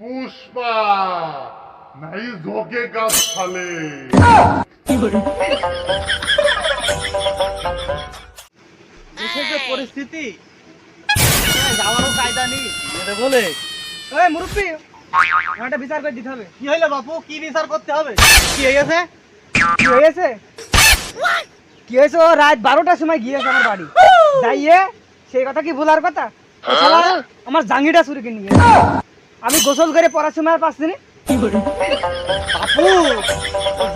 पुष्पा नहीं झोंकेगा साले দেশের যে পরিস্থিতি হ্যাঁ, যাওয়ারও কায়দা নেই এটা বলে ওই মুরব্বী আমার একটা বিচার করে দিতে হবে কি হইলো বাপু কি বিচার করতে হবে কি হয়েছে কি হয়েছে কি হয়েছে ও রাত বারোটার সময় গিয়েছে আমার বাড়ি যাইয়ে সেই কথা কি ভুলার কথা ও শালা আমার জাঙ্গিটা চুরি কিনে নিয়ে গেছে। আমি গোসল করে পড়ার সময় পাচ্ছি না। বাপু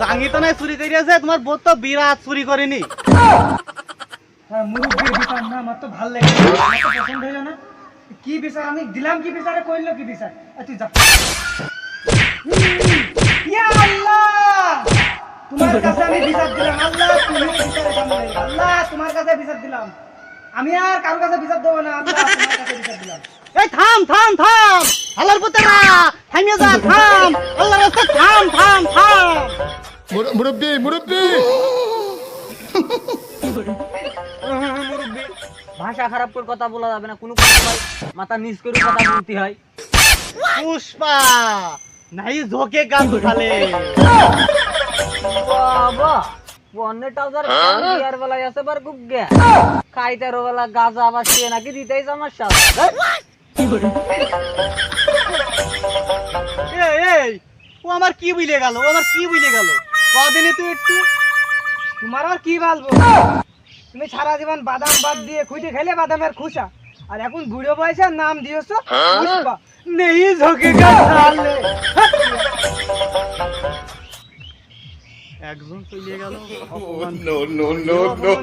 জাঙ্গি তো নাই চুরি করিয়াছে তোমার বোধ তো বিরাট চুরি করেনি। হ্যাঁ মুরব্বীর বিচার না আমার তো ভালো লাগে পছন্দ হইল না। কি বিচার আমি দিলাম কি বিচারে কইলো কি বিচার? তুই যা। ইয়া আল্লাহ! তোমার কাছে আমি বিচার দিলাম আল্লাহ তুমি বিচারে সামনে আল্লাহ তোমার কাছে বিচার দিলাম। আমি আর কারোর কাছে বিচার দেবো না আল্লাহ তোমার কাছে বিচার দিলাম। এই থাম থাম থাম! আল্লাহর থামিয়ে যা থাম। আল্লাহর রাস্তা থাম থাম থাম। মুরব্বি মুরব্বি। ভাষা খারাপ করে কথা বলা যাবে না কোনো কথা মাথা নিচ করে কথা বলতে হয়। পুষ্পা নাই ঝোকে কাম খালে। বাবা টাউজার হ্যাঁ? আছে বার গে খাইতে বেলা গাছ আবার সে নাকি দিতেই সমস্যা। ও আমার কি বুঝলে গেল? ও আমার কি বুঝলে গেল? কদিনে তুই একটু? তোমার আর কি বলব তুমি সারা জীবন বাদাম বাদ দিয়ে খুঁজে খেলে বাদামের খুশা আর এখন বুড়ো বয়সে নাম দিয়েছ পুষ্পা। নেই ঝোঁকেগা সালে একজন চলে গেল নো নো নো নো